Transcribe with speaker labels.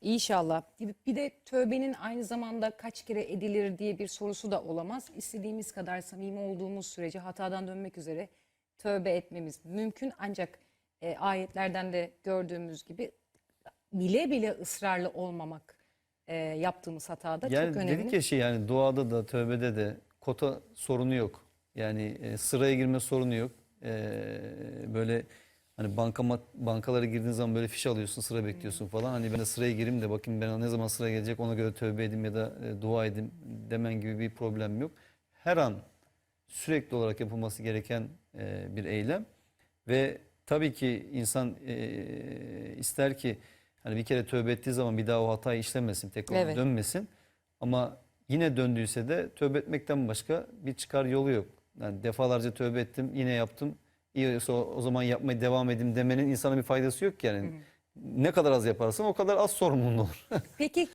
Speaker 1: İnşallah. Bir- Bir de tövbenin aynı zamanda kaç kere edilir diye bir sorusu da olamaz. İstediğimiz kadar samimi olduğumuz sürece hatadan dönmek üzere tövbe etmemiz mümkün. Ancak e, ayetlerden de gördüğümüz gibi bile bile ısrarlı olmamak e, yaptığımız hatada
Speaker 2: Yani
Speaker 1: çok önemli.
Speaker 2: dedik ya şey yani duada da tövbede de kota sorunu yok. Yani e, sıraya girme sorunu yok. E, böyle hani bankamat bankalara girdiğin zaman böyle fiş alıyorsun, sıra bekliyorsun falan. Hani ben de sıraya gireyim de bakayım ben ne zaman sıra gelecek ona göre tövbe edeyim ya da e, dua edeyim demen gibi bir problem yok. Her an sürekli olarak yapılması gereken e, bir eylem ve tabii ki insan e, ister ki hani bir kere tövbe ettiği zaman bir daha o hatayı işlemesin, tekrar
Speaker 1: Evet.
Speaker 2: dönmesin. Ama yine döndüyse de tövbe etmekten başka bir çıkar yolu yok. Yani defalarca tövbe ettim, yine yaptım. İyi o, o zaman yapmaya devam edeyim demenin insana bir faydası yok ki yani. Ne kadar az yaparsan o kadar az sorumluluğun olur.
Speaker 1: Peki